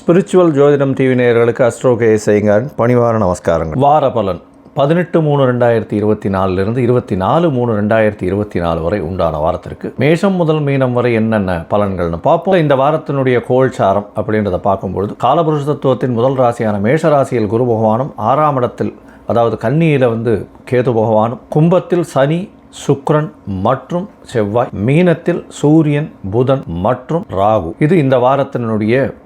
Spiritual ஜோதிடம் TV நேயர்களுக்கு astro K செய்யுங்கான் பணிவார நமஸ்காரங்கள். வார பலன் பதினெட்டு மூணு ரெண்டாயிரத்தி இருபத்தி நாலுலேருந்து இருபத்தி நாலு மூணு ரெண்டாயிரத்தி இருபத்தி நாலு வரை உண்டான வாரத்திற்கு. மேஷம் முதல் மீனம் வரை என்னென்ன பலன்கள்னு பார்ப்போம். இந்த வாரத்தினுடைய கோல்சாரம் அப்படின்றத பார்க்கும்பொழுது காலபுருஷ தத்துவத்தின் முதல் ராசியான மேஷ ராசியில் குரு பகவானும் ஆறாம் இடத்தில் அதாவது கன்னியில் வந்து கேது பகவானும் கும்பத்தில் சனி சுக்ரன் மற்றும் செவ்வாய் மீனத்தில் சூரியன் புதன் மற்றும் ராகு. இது இந்த வாரத்தினுடைய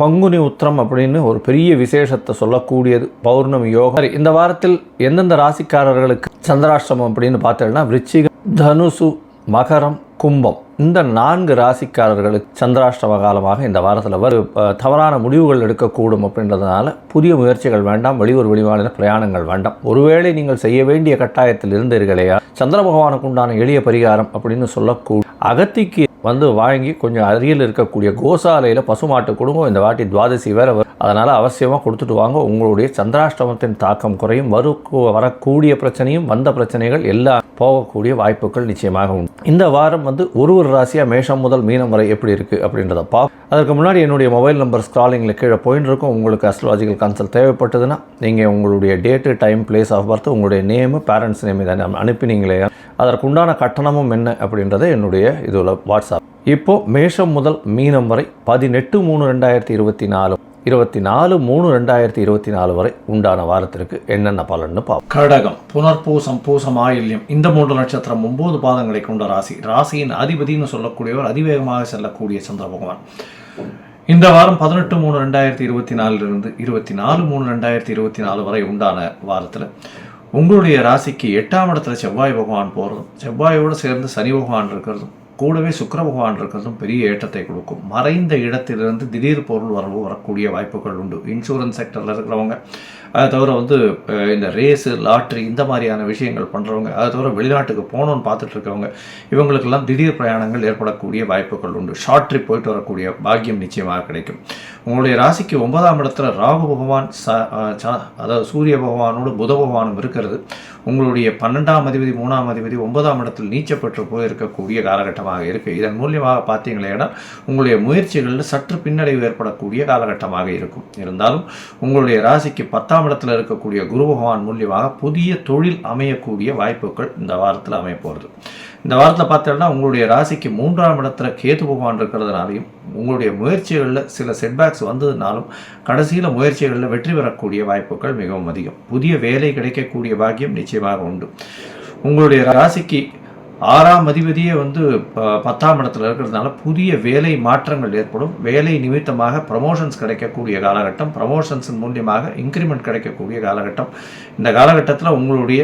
பங்குனி உத்திரம் அப்படின்னு ஒரு பெரிய விசேஷத்தை சொல்லக்கூடியது பௌர்ணமி யோகம். இந்த வாரத்தில் எந்தெந்த ராசிக்காரர்களுக்கு சந்திராஷ்டிரமம் அப்படின்னு பார்த்தோம்னா விருச்சிகம் தனுசு மகரம் கும்பம். இந்த நான்கு ராசிக்காரர்களுக்கு சந்திராஷ்டம காலமாக இந்த வாரத்தில் வரு தவறான முடிவுகள் எடுக்கக்கூடும் அப்படின்றதுனால புதிய முயற்சிகள் வேண்டாம் வெளியூர் வெளிமாநில பிரயாணங்கள் வேண்டாம். ஒருவேளை நீங்கள் செய்ய வேண்டிய கட்டாயத்தில் இருந்தீர்களையா சந்திர பகவானுக்கு உண்டான எளிய பரிகாரம் அப்படின்னு சொல்லக்கூடிய அகத்திக்கு வந்து வாங்கி கொஞ்சம் அருகில் இருக்கக்கூடிய கோசாலையில் பசுமாட்டு குடும்பம் இந்த வாட்டி துவாதசி வேற வரும். அதனால் அவசியமாக கொடுத்துட்டு வாங்க. உங்களுடைய சந்திராஷ்டமத்தின் தாக்கம் குறையும். வரு வரக்கூடிய பிரச்சனையும் வந்த பிரச்சனைகள் எல்லாம் போகக்கூடிய வாய்ப்புகள் நிச்சயமாக உண்டு. இந்த வாரம் வந்து ஒரு ஒரு ராசியாக மேஷம் முதல் மீனம் வரை எப்படி இருக்குது அப்படின்றத பா அதற்கு முன்னாடி என்னுடைய மொபைல் நம்பர் ஸ்க்ராலிங்கில் கீழே போயின்னு இருக்கும் உங்களுக்கு அஸ்ட்ராலஜிக்கல் கன்சல்ட் தேவைப்பட்டதுன்னா நீங்கள் உங்களுடைய date time place of birth உங்களுடைய நேமு பேரண்ட்ஸ் நேம் இதை அனுப்பினீங்களே அதற்குண்டான கட்டணமும் என்ன அப்படின்றத என்னுடைய இதில் வாட்ஸ்அப். இப்போது மேஷம் முதல் மீனம் வரை பதினெட்டு மூணு ரெண்டாயிரத்தி இருபத்தி நாலு இருபத்தி நாலு மூணு ரெண்டாயிரத்தி இருபத்தி நாலு வரை உண்டான வாரத்திற்கு என்னென்ன பலன்னு பார்ப்போம் கடகம் புனர்பூசம் பூசம் ஆயில்யம் இந்த மூன்று நட்சத்திரம் ஒன்பது பாதங்களை கொண்ட ராசி. ராசியின் அதிபதினு சொல்லக்கூடியவர் அதிவேகமாக செல்லக்கூடிய சந்திர பகவான். இந்த வாரம் பதினெட்டு மூணு ரெண்டாயிரத்தி இருபத்தி நாலுலேருந்து இருபத்தி நாலு மூணு ரெண்டாயிரத்தி இருபத்தி நாலு வரை உண்டான வாரத்தில் உங்களுடைய ராசிக்கு எட்டாம் இடத்துல செவ்வாய் பகவான் போகிறதும் செவ்வாயோடு சேர்ந்து சனி பகவான் இருக்கிறதும் கூடவே சுக்கர பகவான் இருக்கிறதும் பெரிய ஏற்றத்தை கொடுக்கும். மறைந்த இடத்திலிருந்து திடீர் பொருள் வரவு வரக்கூடிய வாய்ப்புகள் உண்டு. இன்சூரன்ஸ் செக்டரில் இருக்கிறவங்க அதை தவிர வந்து இந்த ரேஸு லாட்ரி இந்த மாதிரியான விஷயங்கள் பண்ணுறவங்க அதை தவிர வெளிநாட்டுக்கு போகணுன்னு பார்த்துட்டு இருக்கவங்க இவங்களுக்கெல்லாம் திடீர் பிரயாணங்கள் ஏற்படக்கூடிய வாய்ப்புகள் உண்டு. ஷார்ட் ட்ரிப் போயிட்டு வரக்கூடிய பாக்கியம் நிச்சயமாக கிடைக்கும். உங்களுடைய ராசிக்கு ஒன்பதாம் இடத்துல ராகு பகவான் ச அதாவது சூரிய பகவானோடு புத பகவானும் இருக்கிறது. உங்களுடைய பன்னெண்டாம் அதிபதி மூணாம் அதிபதி ஒன்பதாம் இடத்தில் நீச்சப்பட்டு போயிருக்கக்கூடிய காலகட்டமாக இருக்குது இதன் மூலியமாக பார்த்தீங்களேன்னா உங்களுடைய முயற்சிகளில் சற்று பின்னடைவு ஏற்படக்கூடிய காலகட்டமாக இருக்கும். இருந்தாலும் உங்களுடைய ராசிக்கு பத்தாம் இடத்தில் இருக்கக்கூடிய குரு பகவான் மூலியமாக புதிய தொழில் அமையக்கூடிய வாய்ப்புகள் இந்த வாரத்தில் அமைய போகிறது இந்த வாரத்தில் பார்த்தோம்னா உங்களுடைய ராசிக்கு மூன்றாம் இடத்துல கேது பகவான் இருக்கிறதுனாலையும் உங்களுடைய முயற்சிகளில் சில செட்பேக்ஸ் வந்ததுனாலும் கடைசியில் முயற்சிகளில் வெற்றி பெறக்கூடிய வாய்ப்புகள் மிகவும் அதிகம். புதிய வேலை கிடைக்கக்கூடிய பாக்கியம் நிச்சயமாக உண்டு. உங்களுடைய ராசிக்கு ஆறாம் அதிபதியே வந்து பத்தாம் இடத்துல இருக்கிறதுனால புதிய வேலை மாற்றங்கள் ஏற்படும். வேலை நிமித்தமாக ப்ரமோஷன்ஸ் கிடைக்கக்கூடிய காலகட்டம். ப்ரமோஷன்ஸ் மூலியமாக இன்க்ரிமெண்ட் கிடைக்கக்கூடிய காலகட்டம். இந்த காலகட்டத்தில் உங்களுடைய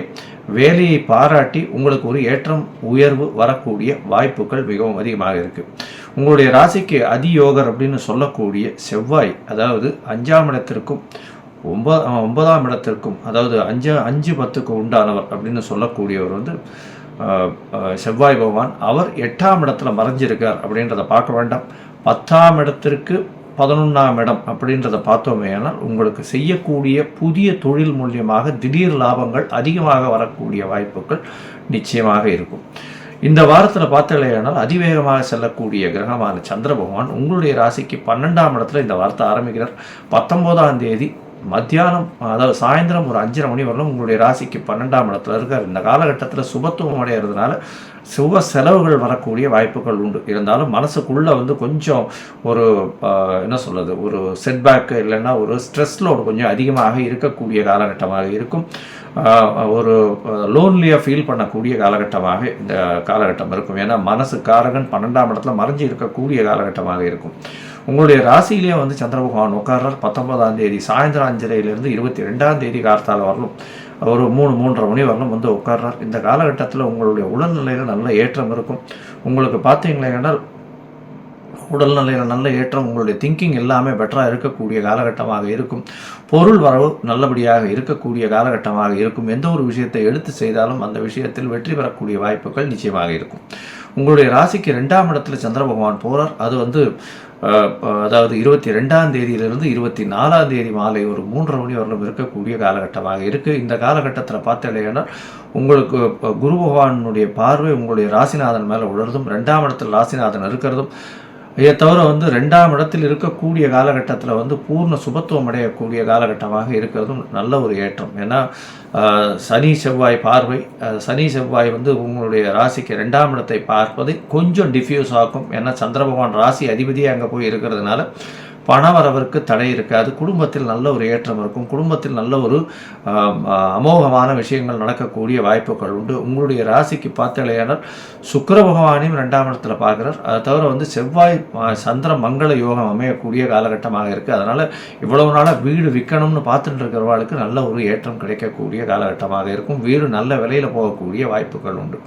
வேலையை பாராட்டி உங்களுக்கு ஒரு ஏற்றம் உயர்வு வரக்கூடிய வாய்ப்புகள் மிகவும் அதிகமாக இருக்குது உங்களுடைய ராசிக்கு அதியோகர் அப்படின்னு சொல்லக்கூடிய செவ்வாய் அதாவது அஞ்சாம் இடத்திற்கும் ஒன்பது ஒன்பதாம் இடத்திற்கும் அதாவது அஞ்சு அஞ்சு பத்துக்கு உண்டானவர் அப்படின்னு சொல்லக்கூடியவர் வந்து செவ்வாய் பகவான் அவர் எட்டாம் இடத்துல மறைஞ்சிருக்கார் அப்படின்றத பார்க்க வேண்டாம். பத்தாம் இடத்திற்கு பதினொன்றாம் இடம் அப்படின்றத பார்த்தோமே ஆனால் உங்களுக்கு செய்யக்கூடிய புதிய தொழில் மூலியமாக திடீர் லாபங்கள் அதிகமாக வரக்கூடிய வாய்ப்புகள் நிச்சயமாக இருக்கும். இந்த வாரத்தில் பார்த்தலையானால் அதிவேகமாக செல்லக்கூடிய கிரகமான சந்திர பகவான் உங்களுடைய ராசிக்கு பன்னெண்டாம் இடத்துல இந்த வாரத்தை ஆரம்பிக்கிறார். பத்தொம்போதாம் தேதி மத்தியானம் அதாவது சாயந்தரம் ஒரு அஞ்சரை மணி வரலும் உங்களுடைய ராசிக்கு பன்னெண்டாம் இடத்துல இருக்கார். இந்த காலகட்டத்தில் சுபத்துவம் அடைகிறதுனால சுப செலவுகள் வரக்கூடிய வாய்ப்புகள் உண்டு. இருந்தாலும் மனசுக்குள்ளே வந்து கொஞ்சம் ஒரு என்ன சொல்கிறது ஒரு செட்பேக்கு இல்லைன்னா ஒரு ஸ்ட்ரெஸ் லோடு கொஞ்சம் அதிகமாக இருக்கக்கூடிய காலகட்டமாக இருக்கும். ஒரு லோன்லியாக ஃபீல் பண்ணக்கூடிய காலகட்டமாக இந்த காலகட்டம் இருக்கும். ஏன்னா மனசு காரகன் பன்னெண்டாம் இடத்துல மறைஞ்சு இருக்கக்கூடிய காலகட்டமாக இருக்கும். உங்களுடைய ராசியிலேயே வந்து சந்திர பகவான் உட்கார்றார். பத்தொன்பதாம் தேதி சாயந்தரம் அஞ்சரையிலேருந்து இருபத்தி ரெண்டாம் தேதி கார்த்தால வரலும். ஒரு மூணு மூன்றரை மணி வரலும் வந்து உட்கார்றார். இந்த காலகட்டத்தில் உங்களுடைய உடல்நிலையில் நல்ல ஏற்றம் இருக்கும். உங்களுக்கு பார்த்தீங்களேனால் உடல்நிலையில் நல்ல ஏற்றம் உங்களுடைய திங்கிங் எல்லாமே பெட்டராக இருக்கக்கூடிய காலகட்டமாக இருக்கும். பொருள் வரவு நல்லபடியாக இருக்கக்கூடிய காலகட்டமாக இருக்கும். எந்த ஒரு விஷயத்தை எடுத்து செய்தாலும் அந்த விஷயத்தில் வெற்றி பெறக்கூடிய வாய்ப்புகள் நிச்சயமாக இருக்கும். உங்களுடைய ராசிக்கு ரெண்டாம் இடத்துல சந்திர பகவான் போகிறார் அது வந்து அதாவது இருபத்தி ரெண்டாம் தேதியிலிருந்து இருபத்தி நாலாம் தேதி மாலை ஒரு மூன்றரை மணி வரலும் இருக்கக்கூடிய காலகட்டமாக இருக்குது இந்த காலகட்டத்தில் பார்த்தீங்கன்னா உங்களுக்கு குரு பகவானுடைய பார்வை உங்களுடைய ராசிநாதன் மேலே உழறதும் ரெண்டாம் இடத்துல ராசிநாதன் இருக்கிறதும் இதை தவிர வந்து ரெண்டாம் இடத்தில் இருக்கக்கூடிய காலகட்டத்தில் வந்து பூர்ண சுபத்துவம் அடையக்கூடிய காலகட்டமாக இருக்கிறதும் நல்ல ஒரு ஏற்றம். ஏன்னா சனி செவ்வாய் பார்வை சனி செவ்வாய் வந்து உங்களுடைய ராசிக்கு ரெண்டாம் இடத்தை பார்ப்பது கொஞ்சம் டிஃப்யூஸ் ஆகும் ஏன்னா சந்திர பகவான் ராசி அதிபதியே அங்கே போய் இருக்கிறதுனால பணவரவிற்கு தடை இருக்காது குடும்பத்தில் நல்ல ஒரு ஏற்றம் இருக்கும். குடும்பத்தில் நல்ல ஒரு அமோகமான விஷயங்கள் நடக்கக்கூடிய வாய்ப்புகள் உண்டு. உங்களுடைய ராசிக்கு பார்த்தலையானால் சுக்கர பகவானையும் ரெண்டாம் இடத்துல பார்க்குறார். அதை தவிர வந்து செவ்வாய் சந்திர மங்கள யோகம் அமையக்கூடிய காலகட்டமாக இருக்குது அதனால் இவ்வளவு நாளாக வீடு விற்கணும்னு பார்த்துட்டு இருக்கிறவர்களுக்கு நல்ல ஒரு ஏற்றம் கிடைக்கக்கூடிய காலகட்டமாக இருக்கும். வீடு நல்ல விலையில் போகக்கூடிய வாய்ப்புகள் உண்டு.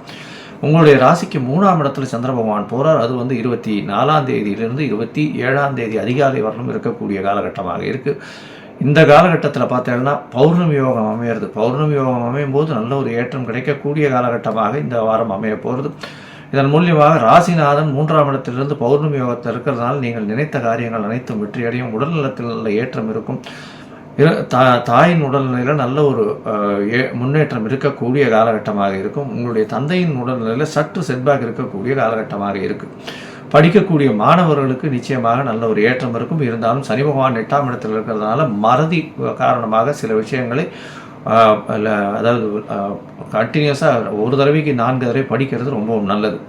உங்களுடைய ராசிக்கு மூணாம் இடத்துல சந்திர பகவான் போறார். அது வந்து இருபத்தி நாலாம் தேதியிலிருந்து இருபத்தி ஏழாம் தேதி அதிகாலை வரலும் இருக்கக்கூடிய காலகட்டமாக இருக்கு. இந்த காலகட்டத்தில் பார்த்தீங்கன்னா பௌர்ணமி யோகம் அமையிறது. பௌர்ணமி யோகம் அமையும் போது நல்ல ஒரு ஏற்றம் கிடைக்கக்கூடிய காலகட்டமாக இந்த வாரம் அமைய போகிறது இதன் மூலியமாக ராசிநாதன் மூன்றாம் இடத்திலிருந்து பௌர்ணமி யோகத்தில் இருக்கிறதுனால நீங்கள் நினைத்த காரியங்கள் அனைத்தும் வெற்றியடையும். உடல்நலத்தில் நல்ல ஏற்றம் இருக்கும். தா தாயின் உடல்நிலையில் நல்ல ஒரு ஏ- முன்னேற்றம் இருக்கக்கூடிய காலகட்டமாக இருக்கும். உங்களுடைய தந்தையின் உடல்நிலையில் சற்று செட்பேக் இருக்கக்கூடிய காலகட்டமாக இருக்குது படிக்கக்கூடிய மாணவர்களுக்கு நிச்சயமாக நல்ல ஒரு ஏற்றம் இருக்கும். இருந்தாலும் சனி பகவான் எட்டாம் இடத்தில் இருக்கிறதுனால மறதி காரணமாக சில விஷயங்களை அதாவது கண்டினியூஸாக ஒரு தடவைக்கு நான்கு தடவை படிக்கிறது ரொம்பவும் நல்லது.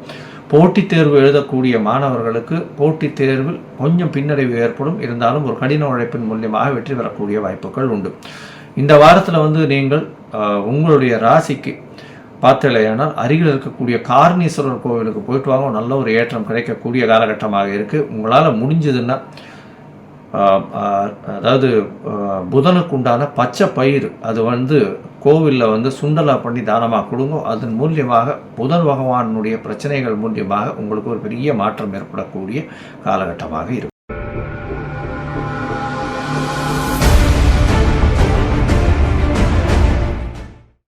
போட்டித் தேர்வு எழுதக்கூடிய மாணவர்களுக்கு போட்டித் தேர்வில் கொஞ்சம் பின்னடைவு ஏற்படும். இருந்தாலும் ஒரு கடின உழைப்பின் மூலியமாக வெற்றி பெறக்கூடிய வாய்ப்புகள் உண்டு. இந்த வாரத்தில் வந்து நீங்கள் உங்களுடைய ராசிக்கு பார்த்தலையானால் அருகில் இருக்கக்கூடிய காரணீஸ்வரர் கோவிலுக்கு போயிட்டு வாங்க. நல்ல ஒரு ஏற்றம் கிடைக்கக்கூடிய காலகட்டமாக இருக்குது உங்களால் முடிஞ்சதுன்னா அதாவது புதனுக்கு உண்டான பச்சை பயிர் அது வந்து கோவிலில் வந்து சுண்டலா பண்ணி தானமாக கொடுங்க அதன் மூலியமாக புதன் பகவானுடைய பிரச்சனைகள் மூலியமாக உங்களுக்கு ஒரு பெரிய மாற்றம் ஏற்படக்கூடிய காலகட்டமாக இருக்கும்.